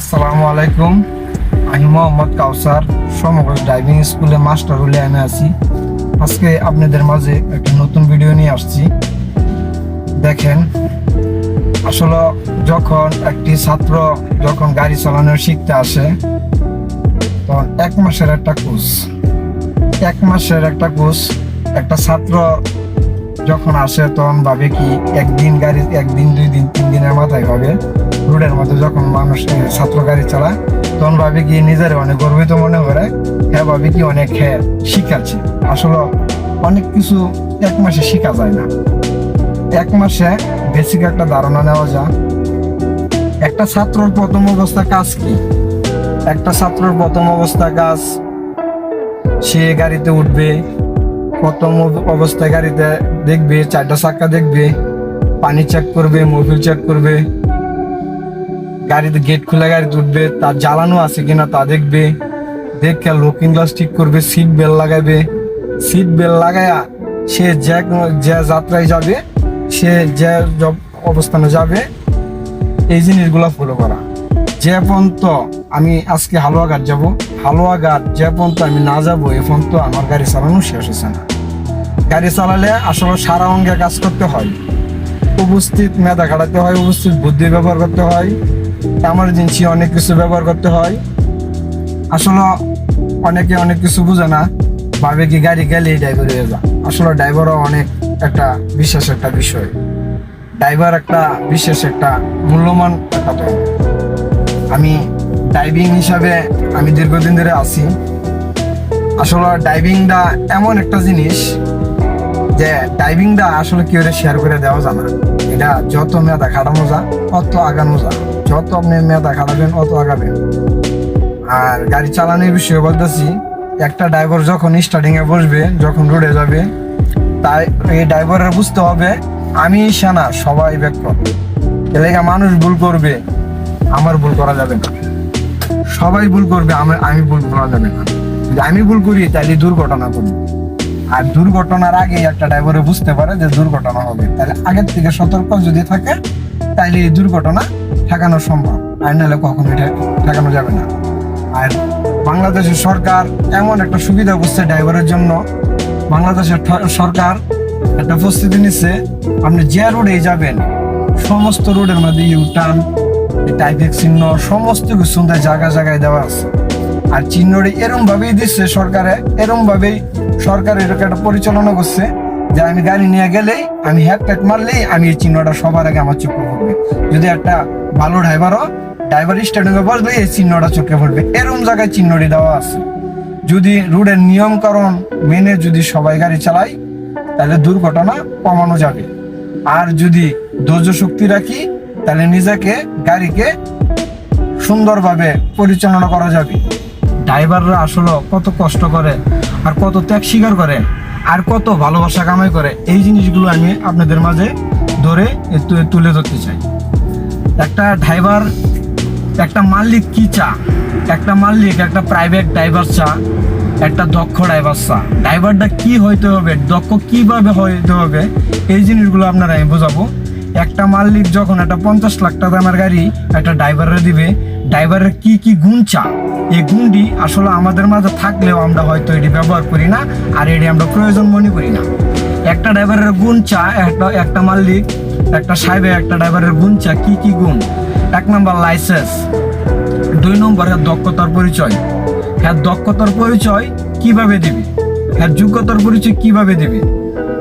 আসসালামু আলাইকুম। আমি মোহাম্মদ কাউসার, সমগ্র ড্রাইভিং স্কুলে মাস্টার হলে আমি আছি। আজকে আপনাদের মাঝে একটা নতুন ভিডিও নিয়ে আসছি। দেখেন, আসলে যখন একটি ছাত্র যখন গাড়ি চালানো শিখতে আসে, তখন এক মাসের একটা কোর্স এক মাসের একটা কোর্স একটা ছাত্র যখন আসে, তখন ভাবে কি একদিন গাড়ি, একদিন, দুই দিন, তিন দিনের মাথায় ভাবে রোডের মধ্যে যখন মানুষ ছাত্র গাড়ি চালায়, তখন ভাবে কি নিজের অনেক গর্বিত মনে করে হ্যাঁ ভাবে কি অনেক হ্যাঁ শিখাচ্ছে আসলে অনেক কিছু এক মাসে শেখা যায় না। এক মাসে বেসিক একটা ধারণা নেওয়া যায়। একটা ছাত্রর প্রথম অবস্থা কাজ কি? একটা ছাত্রর প্রথম অবস্থা কাজ, সে গাড়িতে উঠবে, প্রথম অবস্থায় গাড়িতে দেখবে, চারটা চাক্কা দেখবে, পানি চেক করবে মোবিল চেক করবে। গাড়িতে গেট খুলে গাড়িতে উঠবে তার জ্বালানো আছে কিনা তা দেখবে। দেখে লুকিং গ্লাস ঠিক করবে সিট বেল্ট লাগাবে। সিট বেল্ট লাগায়া সে যে যে যাত্রায় যাবে, সে যে অবস্থানে যাবে, এই জিনিসগুলো ফলো করা। যে পর্যন্ত আমি আজকে হালুয়াঘাট যাব, হালুয়াঘাট যে পর্যন্ত আমি না যাব, এ পর্যন্ত আমার গাড়ি চালানো শেষ হচ্ছে না। গাড়ি চালালে আসলে সারা অঙ্গে কাজ করতে হয়। উপস্থিত মেধা খাটাতে হয়, উপস্থিত বুদ্ধি ব্যবহার করতে হয়। এমার্জেন্সি অনেক কিছু ব্যবহার করতে হয়। আসলে অনেকে অনেক কিছু বুঝে না, ভাবে কি গাড়ি গেলেই ড্রাইভার হয়ে যা আসলে ড্রাইভারও অনেক একটা বিশেষ একটা বিষয়। ড্রাইভার একটা বিশেষ একটা মূল্যবান একটা আমি ড্রাইভিং হিসাবে আমি দীর্ঘদিন ধরে আছি। আসলে ড্রাইভিংটা এমন একটা জিনিস যে ড্রাইভিংটা আসলে কেউ শেয়ার করে দেওয়া যায় না। এটা যত মেধা খাটানো যা অত আগানো যা যত আপনি মেধা খাটাবেন, অত আগাবেন। আর গাড়ি চালানোর বিষয়ে বলতেছি, একটা ড্রাইভার যখন স্টার্টিং এ বসবে, যখন রোডে যাবে, তাই এই ড্রাইভারের বুঝতে হবে, আমি সেনা, সবাই ব্যাক করবে এলাকা মানুষ ভুল করবে, আমার ভুল করা যাবে না। সবাই ভুল করবে, আমার, আমি ভুল করা যাবে না। যদি আমি ভুল করি, তাহলে দুর্ঘটনা করবে আর দুর্ঘটনার আগে একটা ড্রাইভারে বুঝতে পারে যে দুর্ঘটনা হবে। তাহলে আগের থেকে সতর্ক যদি থাকে তাহলে এই দুর্ঘটনা ঠেকানো সম্ভব। আর নাহলে কখনো এটা ঠেকানো যাবে না। আর বাংলাদেশের সরকার এমন একটা সুবিধা করছে ড্রাইভারের জন্য বাংলাদেশের সরকার একটা প্রস্তুতি নিচ্ছে আপনি যে রোডে যাবেন, সমস্ত রোডের মধ্যে ইউ টার্ন টাইপিক চিহ্ন, সমস্ত কিছু সুন্দর জায়গা জায়গায় দেওয়া আছে। আর চিহ্নটি এরম ভাবেই দিচ্ছে সরকারে এরম ভাবেই সরকার এরকম একটা পরিচালনা করছে যে আমি গাড়ি নিয়ে গেলেই, আমি হ্যাক ট্যাক মারলেই আমি এই চিহ্নটা সবার আগে আমার চোখে যদি একটা ভালো ড্রাইভার ড্রাইভারও ড্রাইভার স্ট্যান্ডিংয়ে বসবে, এই চিহ্নটা চোখে পড়বে। এরম জায়গায় চিহ্নটি দেওয়া আছে। যদি রোডের নিয়ম কারণ মেনে যদি সবাই গাড়ি চালায়, তাহলে দুর্ঘটনা কমানো যাবে। আর যদি ধৈর্য শক্তি রাখি, তাহলে নিজেকে, গাড়িকে সুন্দরভাবে পরিচালনা করা যাবে। ড্রাইভাররা আসলে কত কষ্ট করে, আর কত ত্যাগ স্বীকার করে, আর কত ভালোবাসা কামাই করে, এই জিনিসগুলো আমি আপনাদের মাঝে ধরে তুলে ধরতে চাই। একটা ড্রাইভার একটা মালিক কি চা? একটা মালিক, একটা প্রাইভেট ড্রাইভার চা, একটা দক্ষ ড্রাইভার চা। ড্রাইভারটা কী হইতে হবে, দক্ষ কীভাবে হইতে হবে, এই জিনিসগুলো আপনারা আমি বোঝাবো। একটা মালিক যখন একটা পঞ্চাশ লাখ টাকা দামের গাড়ি একটা ড্রাইভারে দিবে ড্রাইভারের কি কি গুণ চা? এই গুণটি আসলে আমাদের মাঝে থাকলেও আমরা হয়তো এটি ব্যবহার করি না, আর এটি আমরা প্রয়োজন মনে করি না। একটা ড্রাইভারের গুণ চা, একটা একটা মালিক, একটা সাহেবে, একটা ড্রাইভারের গুণ চা, কি কি গুণ? এক নম্বর লাইসেন্স দুই নম্বরে দক্ষতার পরিচয়। হ্যাঁ দক্ষতার পরিচয় কীভাবে দিবি? হ্যাঁ যোগ্যতার পরিচয় কীভাবে দিবি?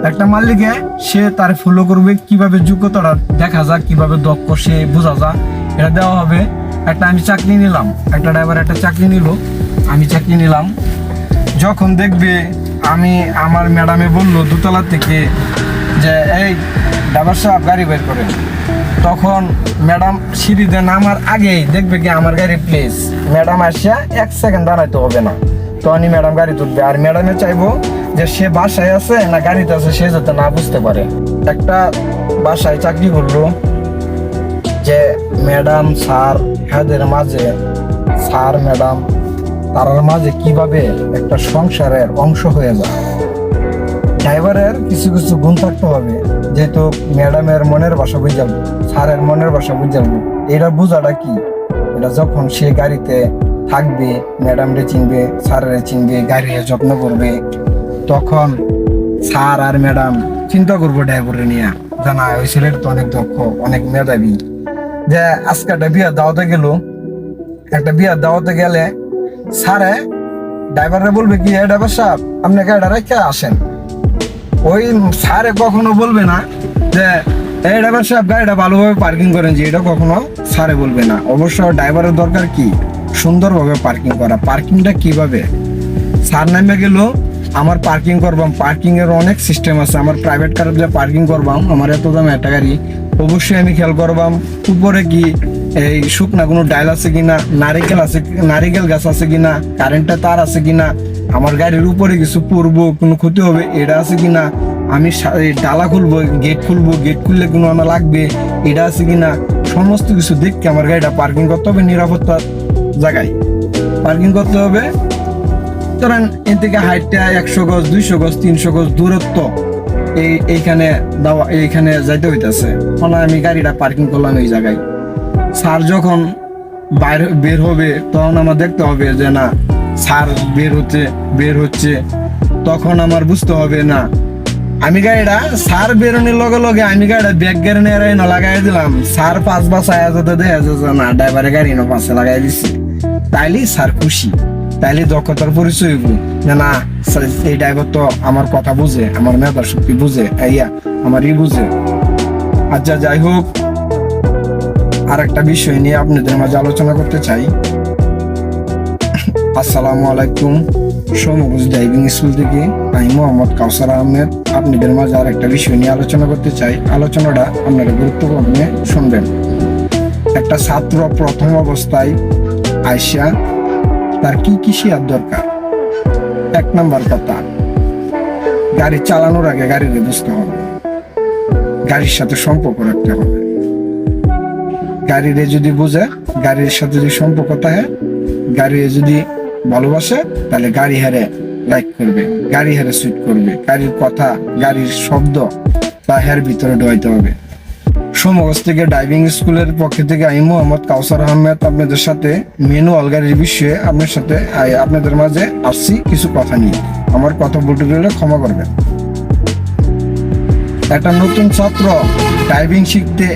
একটা মালিকে সে তার ফলো করবে কীভাবে যোগ্যতাটা দেখা যাক, কীভাবে দক্ষ সে বোঝা যা এটা দেওয়া হবে, একটা আমি চাকরি নিলাম, একটা ড্রাইভার একটা চাকরি নিল, আমি চাকরি নিলাম। যখন দেখবে আমি আমার ম্যাডামে বলল দোতলা থেকে যে, এই ড্রাইভার সাহেব, গাড়ি বের করে তখন ম্যাডাম সিঁড়িতে নামার আগেই দেখবে কি আমার গাড়ি প্লিজ ম্যাডাম আসিয়া এক সেকেন্ড দাঁড়াইতে হবে না। তখনই ম্যাডাম গাড়ি তুলবে। আর ম্যাডামে চাইব যে, সে বাসায় আছে না গাড়িতে আছে, সে যাতে না বুঝতে পারে। একটা বাসায় চাকরি করল যে, ম্যাডাম, স্যার হ্যাদের মাঝে স্যার, ম্যাডাম তারার মাঝে কীভাবে একটা সংসারের অংশ হয়ে যায়। ড্রাইভারের কিছু কিছু গুণ থাকতে হবে, যেহেতু ম্যাডামের মনের ভাষা বুঝাবো, স্যারের মনের ভাষা বুঝাবো। এটা বোঝাটা কি? এটা যখন সে গাড়িতে থাকবে, ম্যাডামরে চিনবে, স্যারেরে চিনবে, গাড়ির যত্ন করবে, তখন স্যার আর ম্যাডাম চিন্তা করব ড্রাইভারে নিয়ে। জানা ওই ছেলের তো অনেক দক্ষ, অনেক মেধাবী। যে আজকে একটা বিয়ার দাওয়াতে গেল, একটা বিয়ার দাওয়াতে গেলে স্যারে ড্রাইভারে বলবে কি, এ ড্রাইভার সাহেব, আপনি গাড়িটা রেখে আসেন। ওই স্যারে কখনো বলবে না যে এই ড্রাইভার সাহেব, গাড়িটা ভালোভাবে পার্কিং করেন যে এটা কখনো স্যারে বলবে না। অবশ্য ড্রাইভারের দরকার কি? সুন্দরভাবে পার্কিং করা। পার্কিংটা কীভাবে? স্যার নামে গেল, আমার পার্কিং করবাম। পার্কিং এর অনেক সিস্টেম আছে। আমার প্রাইভেট কার যে পার্কিং করবাম, আমার এত দাম একটা গাড়ি। অবশ্যই আমি খেয়াল করবাম। উপরে কি এই শুকনা কোনো ডাইল আছে কিনা, নারিকেল আছে, নারিকেল গাছ আছে কিনা, কারেন্টের তার আছে কিনা, আমার গাড়ির উপরে কিছু পড়ব, কোনো ক্ষতি হবে, এটা আছে কিনা, আমি ডালা খুলবো, গেট খুলবো, গেট খুললে কোনো আমার লাগবে, এটা আছে কিনা, সমস্ত কিছু দেখকে আমার গাড়িটা পার্কিং করতে হবে নিরাপত্তার জায়গায়। পার্কিং করতে হবে, ধরেন এ থেকে হাইটটা একশো গজ, দুইশো গজ, তিনশো গজ দূরত্ব, এই এইখানে দাওয়া এইখানে যাইতে হইতেছে। ফলে আমি গাড়িটা পার্কিং করলাম এই জায়গায়। স্যার যখন বাইরে বের হবে, তখন আমার দেখতে হবে যে না, স্যার বের হচ্ছে বের হচ্ছে। তখন আমার বুঝতে হবে না, আমি গাড়িটা সার বেরোনোর লগে লগে আমি গাড়িটা ব্যাগ গাড়ি নিয়ে না লাগাই দিলাম। সার পাঁচ বাস আয়া যেতে দেখা যাচ্ছে না, ড্রাইভারের গাড়ি না, পাশে লাগাই দিচ্ছে তাইলেই স্যার খুশি তাইলে দক্ষতার পরিচয় হইব। যে না এই ড্রাইভার তো আমার কথা বুঝে, আমার মেধার শক্তি বুঝে ইয়া আমার ই বুঝে। আচ্ছা যাই হোক আর একটা বিষয় নিয়ে আপনাদের মাঝে আলোচনা করতে চাই। আসসালামু আলাইকুম সমগুজ ড্রাইভিং স্কুল থেকে আমি মোহাম্মদ কাউসার আহমেদ। আপনাদের মাঝে আর একটা বিষয় নিয়ে আলোচনা করতে চাই। আলোচনাটা আপনারা গুরুত্বপূর্ণ শুনবেন। একটা ছাত্র প্রথম অবস্থায় আইসা তার কি কি শেয়ার দরকার? এক নাম্বার কথা, গাড়ি চালানোর আগে গাড়িকে বুঝতে হবে। গাড়ির সাথে সম্পর্ক রাখতে হবে। গাড়িরে যদি বুঝে, গাড়ির সাথে যদি সম্পর্ক থাকে গাড়ি যদি ভালোবাসে, তাহলে গাড়ি হারে লাইক করবে, গাড়ি হারে সুইট করবে। গাড়ির কথা, গাড়ির শব্দ তা হের ভিতরে ঢোয়াইতে হবে। সমগজ থেকে ড্রাইভিং স্কুলের পক্ষ থেকে আমি মোহাম্মদ কাউসার আহমেদ আপনাদের সাথে ম্যানুয়াল গাড়ির বিষয়ে আপনার সাথে আপনাদের মাঝে আসছি কিছু কথা নিয়ে। আমার কথা বলতে গেলে ক্ষমা করবেন। একটা নতুন ছাত্র ড্রাইভিং শিখতে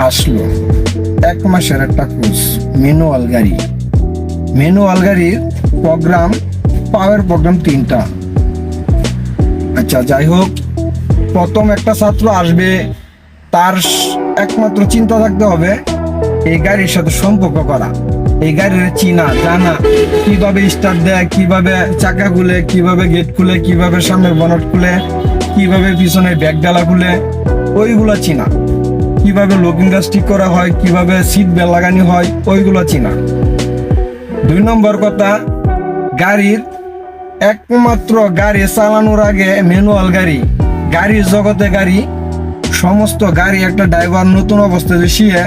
আসলো। এক মাসের একটা কোর্স ম্যানুয়াল গাড়ি। ম্যানুয়াল গাড়ির প্রোগ্রাম, পাওয়ার প্রোগ্রাম তিনটা। আচ্ছা যাই হোক, প্রথম একটা ছাত্র আসবে, তার একমাত্র চিন্তা থাকতে হবে, এই গাড়ির সাথে সম্পর্ক করা। এই গাড়ির চিনা, জানা, কীভাবে স্টার্ট দেয়, কীভাবে চাকা খুলে, কীভাবে গেট খুলে, কীভাবে সামনের বনট খুলে, কীভাবে পিছনে ব্যাগ ডালা খুলে, ওইগুলো চিনা। কীভাবে লুকিং গ্লাস ঠিক করা হয়, কীভাবে সিট বেল লাগানো হয়, ওইগুলো চিনা। দুই নম্বর কথা, গাড়ির একমাত্র গাড়ি চালানোর আগে ম্যানুয়াল গাড়ি। গাড়ির জগতে গাড়ি, সমস্ত গাড়ি একটা ড্রাইভার নতুন অবস্থায় শিয়ে,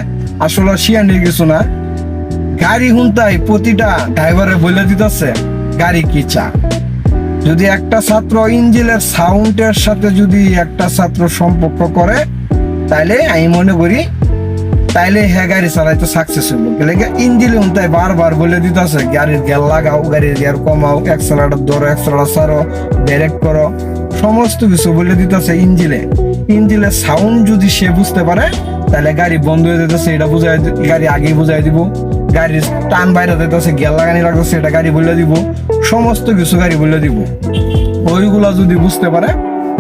আসলে শিয়ানির কিছু না। গাড়ি হুনতাই প্রতিটা ড্রাইভারে বলে দিতেছে, গাড়ি কি চা? যদি একটা ছাত্র ইঞ্জিনের সাউন্ডের সাথে যদি একটা ছাত্র সম্পর্ক করে তাইলে আমি মনে করি, তাইলে হ্যাঁ গাড়ি চালাইতে সাকসেস হইব গেলে ইঞ্জিন তাই বারবার বলে দিতেছে, গাড়ির গিয়ার লাগাও, গাড়ির গিয়ার কমাও এক্সেলারেটর ধরো এক্সেলার ছাড়ো, ব্রেক করো। সমস্ত কিছু বলে দিতেছে ইঞ্জিলে ইঞ্জিনের সাউন্ড যদি সে বুঝতে পারে তাহলে গাড়ি বন্ধ হয়ে যেতেছে এটা বুঝাই গাড়ি আগেই বুঝাই দিব। গাড়ির টান বাইরে যেতেছে গিয়ার লাগানি লাগতেছে, এটা গাড়ি বলে দিব। সমস্ত কিছু গাড়ি বলে দিব। ওইগুলা যদি বুঝতে পারে,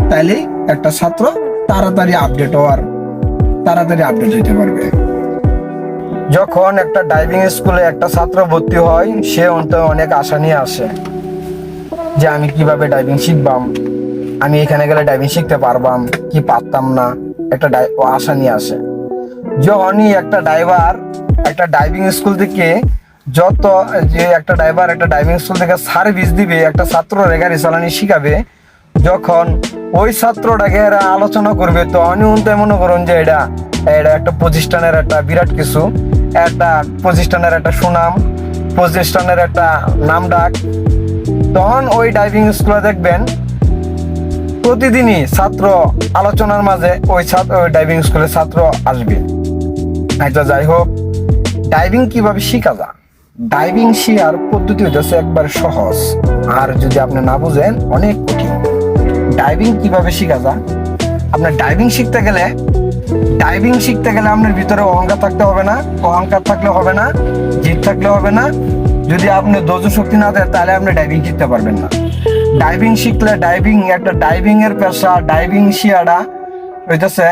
তাইলেই একটা ছাত্র তাড়াতাড়ি আপডেট হওয়ার তাড়াতাড়ি আপডেট হইতে পারবে। যখন একটা ড্রাইভিং স্কুলে একটা ছাত্র ভর্তি হয়, সে অন্তত অনেক আশা নিয়ে আসে যে আমি কীভাবে ড্রাইভিং শিখবাম, আমি এখানে গেলে ড্রাইভিং শিখতে পারবাম, কি পারতাম না, একটা আশা নিয়ে আসে। যখনই একটা ড্রাইভার একটা ডাইভিং স্কুল থেকে যত, যে একটা ড্রাইভার একটা ডাইভিং স্কুল থেকে সার্ভিস দিবে, একটা ছাত্র গাড়ি চালানি শিখাবে যখন ওই ছাত্রটাকে এরা আলোচনা করবে, তো আমি উনতে মনে করুন যে এটা এটা একটা প্রতিষ্ঠানের একটা বিরাট কিছু, একটা প্রতিষ্ঠানের একটা সুনাম, প্রতিষ্ঠানের একটা নাম ডাক। তখন ওই ড্রাইভিং স্কুলে দেখবেন, প্রতিদিনই ছাত্র আলোচনার মাঝে ওই ছাত্র, ওই ড্রাইভিং স্কুলের ছাত্র আসবে। আচ্ছা যাই হোক ডাইভিং কীভাবে শিখা যায়? ডাইভিং শেয়ার পদ্ধতি হইতেছে একবার সহজ। আর যদি আপনি না বুঝেন, অনেক কঠিন। ডাইভিং কীভাবে শিখা যায়? আপনার ডাইভিং শিখতে গেলে ডাইভিং শিখতে গেলে আপনার ভিতরে অহংকার থাকতে হবে না, অহংকার থাকলে হবে না, জিদ থাকলে হবে না। যদি আপনি ধৈর্য শক্তি না দেয় তাহলে আপনি ডাইভিং শিখতে পারবেন না। ডাইভিং শিখলে ডাইভিং একটা ডাইভিং এর পেশা ডাইভিং শিয়াটা হইতেছে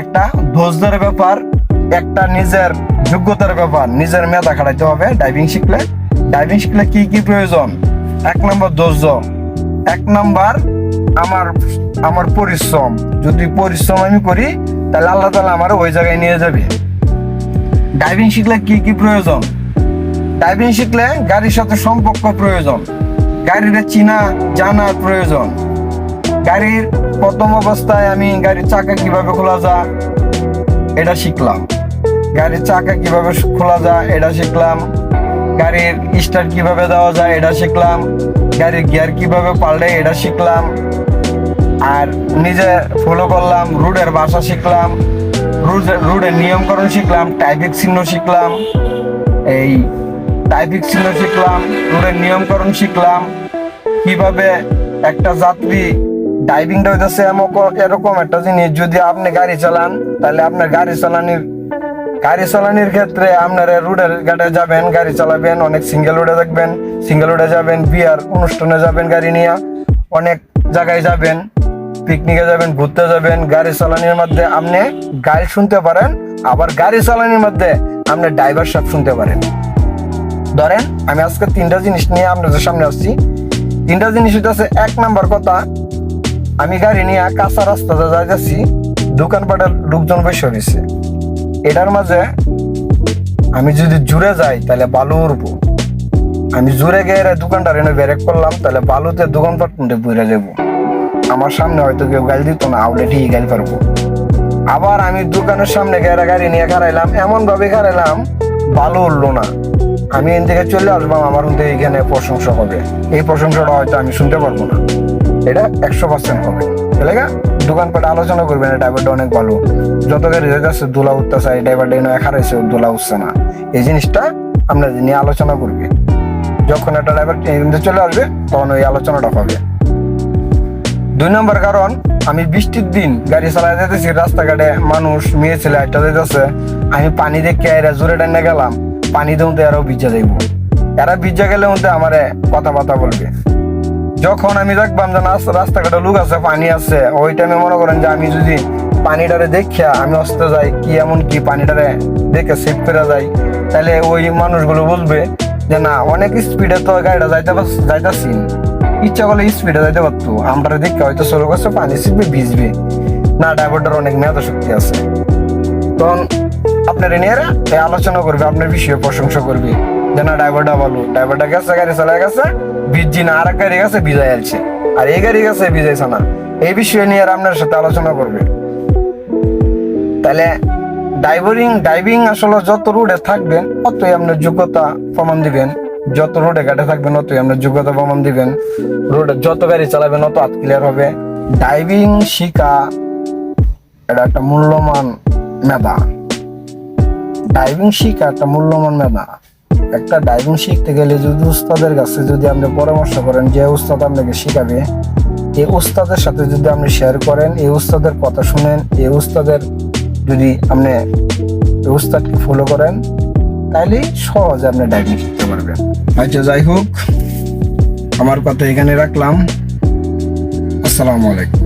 একটা ধৈর্যের ব্যাপার, একটা নিজের যোগ্যতার ব্যাপার, নিজের মেধা খাটাইতে হবে। ডাইভিং শিখলে ডাইভিং শিখলে কি কি প্রয়োজন? এক নম্বর ধৈর্য। এক নম্বর আমার আমার পরিশ্রম। যদি পরিশ্রম আমি করি, তাহলে আল্লাহ তালা আমার ওই জায়গায় নিয়ে যাবে। ডাইভিং শিখলে কি কি প্রয়োজন? ডাইভিং শিখলে গাড়ির সাথে সম্পর্ক প্রয়োজন। গাড়ির চিনা, জানার প্রয়োজন। গাড়ির প্রথম অবস্থায় আমি গাড়ির চাকা কীভাবে খোলা যায়, এটা শিখলাম। গাড়ির চাকা কীভাবে খোলা যায়, এটা শিখলাম। গাড়ির স্টার্ট কীভাবে দেওয়া যায় এটা শিখলাম, গাড়ির গিয়ার কীভাবে পাল্টে এটা শিখলাম, আর নিজে ফলো করলাম রুডের ভাষা শিখলাম রুড- রুডের নিয়মকরণ শিখলাম টাইপিক চিহ্ন শিখলাম, এই টাইপিক চিহ্ন শিখলাম রুডের নিয়মকরণ শিখলাম, কীভাবে একটা যাত্রী ডাইভিংটা হইতেছে এরকম একটা জিনিস, যদি আপনি গাড়ি চালান, তাহলে আপনার গাড়ি চালানির গাড়ি চালানির ক্ষেত্রে আপনারা রোডের ঘাটে যাবেন, গাড়ি চালাবেন, অনেক সিঙ্গেল রোডে দেখবেন সিঙ্গেল রোডে যাবেন, বিয়ার অনুষ্ঠানে যাবেন গাড়ি নিয়ে, অনেক জায়গায় যাবেন পিকনিকে যাবেন, ঘুরতে যাবেন, গাড়ি চালানির মধ্যে আপনি গাড়ি শুনতে পারেন, আবার গাড়ি চালানির মধ্যে আপনি ড্রাইভার সাহেব শুনতে পারেন। ধরেন, আমি আজকে তিনটা জিনিস নিয়ে আপনাদের সামনে আসছি। তিনটা জিনিস হইতেছে, এক নাম্বার কথা, আমি গাড়ি নিয়ে কাঁচা রাস্তাতে যাইতেছি, দোকানপাটের লোকজন বসে রয়েছে। এটার মাঝে আমি যদি জুড়ে যাই, তাহলে বালু উড়বো। আমি জুড়ে গিয়ে দোকানটা রেনে ব্রেক করলাম, তাহলে বালুতে দোকানপাট মধ্যে বুড়ে যাব আমার সামনে হয়তো কেউ গাড়ি দিত না, আউলে ঠিক গাড়ি পারব। আবার আমি দোকানের সামনে গিয়ে গাড়ি নিয়ে খারাইলাম এমন ভাবে খারাইলাম বালু উঠল না। আমি এন থেকে চলে আসলাম আমার মধ্যে এখানে প্রশংসা হবে। এই প্রশংসাটা হয়তো আমি শুনতে পারব না। এটা একশো পার্সেন্ট হবে। দোকানপাটে আলোচনা করবেন ড্রাইভারটা অনেক ভালো। যত গাড়ি যাচ্ছে, দোলা উঠতেছে ড্রাইভারটা এনে খারাইছে দোলা উঠছে না। এই জিনিসটা আমরা নিয়ে আলোচনা করবে। যখন একটা ড্রাইভার চলে আসবে, তখন ওই আলোচনাটা হবে। দুই নম্বর কারণ, আমি বৃষ্টির দিন গাড়ি চালাই যেতেছি, রাস্তাঘাটে মানুষ, মেয়ে ছেলে একটা যেতেছে আমি পানি দেখে এরা জোরে টানে গেলাম, পানি দেউতে এরাও ভিজা যাইব। এরা ভিজা গেলে মধ্যে আমারে কথাবার্তা বলবে। যখন আমি দেখবাম যে রাস্তা- রাস্তাঘাটে লোক আছে, পানি আছে, ওই টাইমে মনে করেন যে আমি যদি পানিটারে দেখিয়া আমি অস্তে যাই, কি এমন কি পানিটারে দেখে সেভ করে যাই, তাহলে ওই মানুষগুলো বুঝবে যে না, অনেক স্পিডে তো গাড়িটা যাইতে যাইতাছি। ইচ্ছা করলে স্পিডে যাইতে পারতো। আমরা দেখে হয়তো শুরু করছে পানি শিখবে ভিজবে। না ড্রাইভারটার অনেক মেধা শক্তি আছে। তখন আপনার এই আলোচনা করবে, আপনার বিষয়ে প্রশংসা করবে। যে না ড্রাইভারটা ভালো ড্রাইভারটা গেছে, গাড়ি চালাই গেছে ভিজি না আর এক গাড়ি গেছে ভিজাই আছে আর এই গাড়ি গেছে ভিজাইছে না এই বিষয়ে নিয়ে আর আপনার সাথে আলোচনা করবে। তাহলে ড্রাইভারিং ড্রাইভিং আসলে যত রোডে থাকবেন ততই আপনার যোগ্যতা প্রমাণ দিবেন। যত রোডে ঘাটে থাকবেন ততই আপনার যোগ্যতা প্রমাণ দিবেন। রোডে যত গাড়ি চালাবেন তত হাত ক্লিয়ার হবে। ড্রাইভিং শিখা এটা একটা মূল্যবান মেধা। ড্রাইভিং শিখা একটা মূল্যবান মেধা। একটা ড্রাইভিং শিখতে গেলে যদি উস্তাদের কাছে যদি আপনি পরামর্শ করেন যে উস্তাদ আপনাকে শিখাবে, এই উস্তাদের সাথে যদি আপনি শেয়ার করেন, এই উস্তাদের কথা শুনেন, এই উস্তাদের যদি আপনি উস্তাদকে ফলো করেন তাহলে সহজে আপনি ড্রাইভিং শিখতে পারবেন। আচ্ছা যাই হোক, আমার কথা এখানে রাখলাম। আসসালামু আলাইকুম।